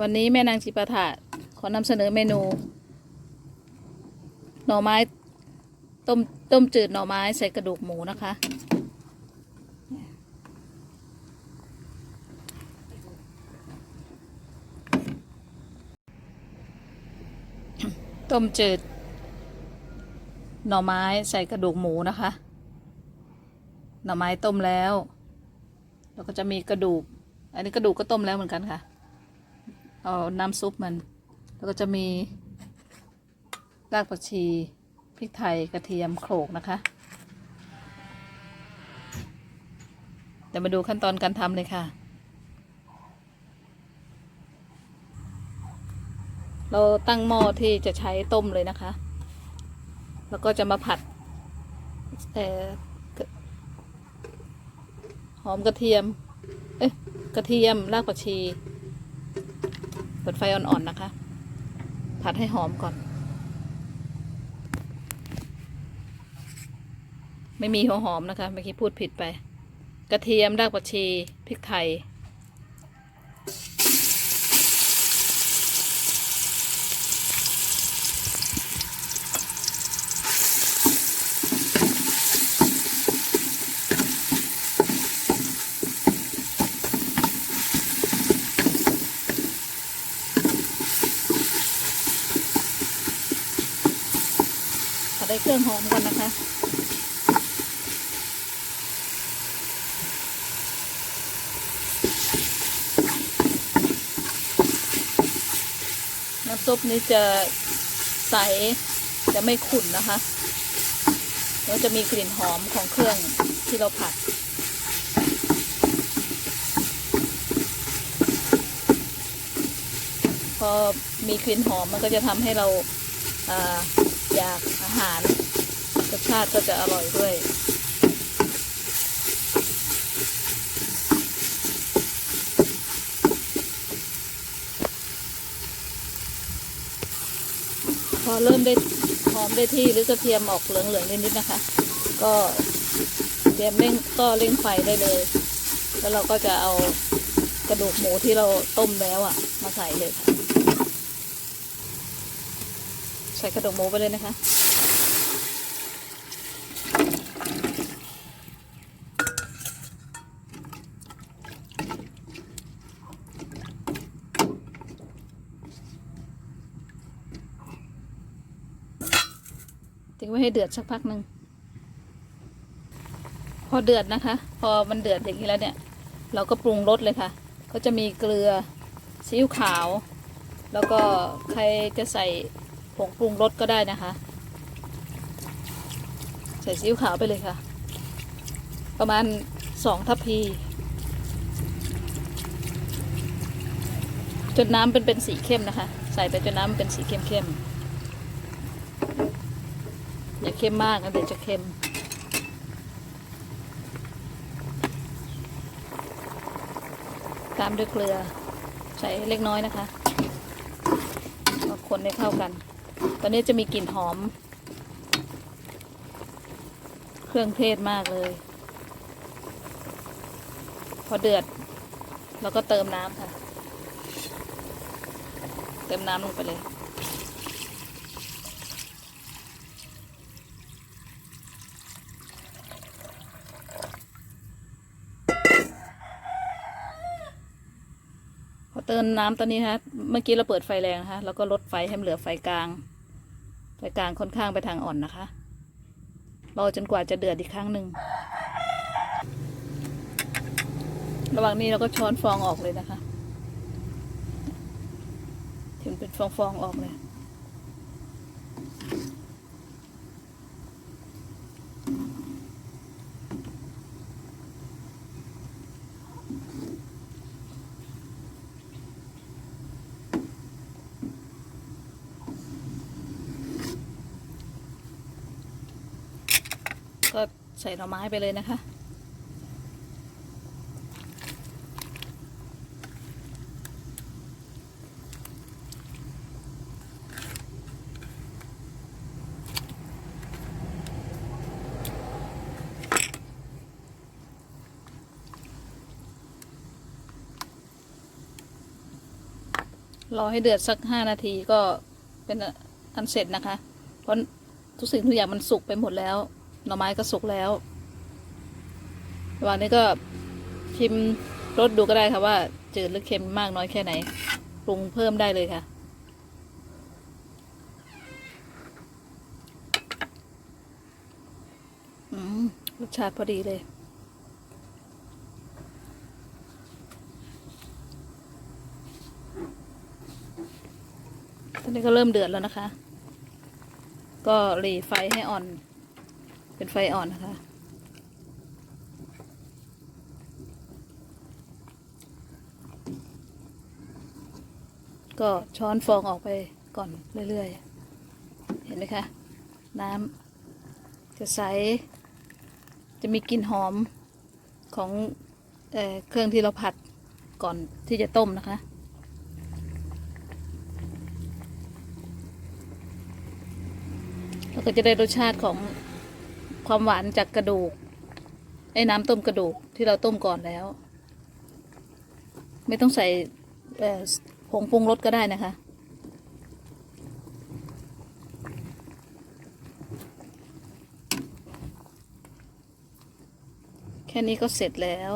วันนี้แม่นางจิปาถะขอนำเสนอเมนู หน่อไม้ต้มต้มจืดหน่อไม้ใส่กระดูกหมูนะคะ ต้มจืด หน่อไม้ใส่กระดูกหมูนะคะ หน่อไม้ต้มแล้ว แล้วก็จะมีกระดูก อันนี้กระดูกก็ต้มแล้วเหมือนกันค่ะ เอาน้ำซุปมัน แล้วก็จะมีรากผักชีพริกไทยกระเทียมโขลกนะคะเดี๋ยวมาดูขั้นตอนการทำเลยค่ะ เราตั้งหม้อที่จะใช้ต้มเลยนะคะ แล้วก็จะมาผัดหอมกระเทียม เอ๊ะ กระเทียม รากผักชี เปิดไฟอ่อนๆนะคะ ผัดให้หอมก่อน ไม่มีหัวหอมนะคะ เมื่อกี้พูดผิดไป กระเทียมรากผักชีพริกไทย ผัดให้เครื่องหอมก่อนนะคะ น้ำซุปนี้จะใส จะไม่ขุ่นนะคะ แล้วจะมีกลิ่นหอมของเครื่องที่เราผัดพอมีกลิ่นหอมมันก็จะทำให้เรา อาอยากอาหารรสชาติก็จะอร่อยด้วย พอเริ่มได้หอมได้ที่หรือกระเทียมออกเหลืองๆนิดๆนะคะ ก็เตรียมเร่งก็เร่งไฟได้เลย แล้วเราก็จะเอากระดูกหมูที่เราต้มแล้วอะ่ะ มาใส่เลยค่ะ ใส่กระดูกหมูไปเลยนะคะทิ้งไว้ให้เดือดสักพักหนึ่งพอเดือดนะคะ พอมันเดือดอย่างนี้แล้วเนี่ย เราก็ปรุงรสเลยค่ะ ก็จะมีเกลือซีอิ๊วขาว แล้วก็ใครจะใส่ งปรุงรสก็ได้นะคะ ใส่ซีอิ๊วขาวไปเลยค่ะ ประมาณสองทัพพี จนน้ำเป็นเป็นสีเข้มนะคะ ใส่ไปจนน้ำเป็นสีเข้มเข้มๆอย่าเข้มมากนะเดี๋ยวจะเค็มตามด้วยเกลือใส่เล็กน้อยนะคะก็คนให้เข้ากัน ตอนนี้จะมีกลิ่นหอม เครื่องเทศมากเลย พอเดือดเราก็เติมน้ำค่ะ เติมน้ำลงไปเลยพอเติมน้ำตอนนี้นะเมื่อกี้เราเปิดไฟแรงนะคะแล้วก็ลดไฟให้มันเหลือไฟกลาง ไฟกลางค่อนข้างไปทางอ่อนนะคะ รอจนกว่าจะเดือดอีกครั้งหนึ่ง ระหว่างนี้เราก็ช้อนฟองออกเลยนะคะถึงเป็นฟองๆออกเลย ก็ใส่หน่อไม้ไปเลยนะคะรอให้เดือดสักห้านาทีก็เป็นอันเสร็จนะคะ เพราะทุกสิ่งทุกอย่างมันสุกไปหมดแล้ว หน่อไม้ก็สุกแล้วระหว่างนี้ก็ชิมรสดูก็ได้ค่ะว่าจืดหรือเค็มมากน้อยแค่ไหนปรุงเพิ่มได้เลยค่ะ อืมรสชาติพอดีเลยตอนนี้ก็เริ่มเดือดแล้วนะคะ ก็หรีไฟให้อ่อน เป็นไฟอ่อนนะคะ ก็ช้อนฟองออกไปก่อนเรื่อยๆ เห็นไหมคะ น้ำจะใส จะมีกลิ่นหอมของเออเครื่องที่เราผัดก่อนที่จะต้มนะคะแล้วก็จะได้รสชาติของ ความหวานจากกระดูกไอ้น้ำต้มกระดูกที่เราต้มก่อนแล้ว ไม่ต้องใส่ผงปรุงรสก็ได้นะคะ แค่นี้ก็เสร็จแล้ว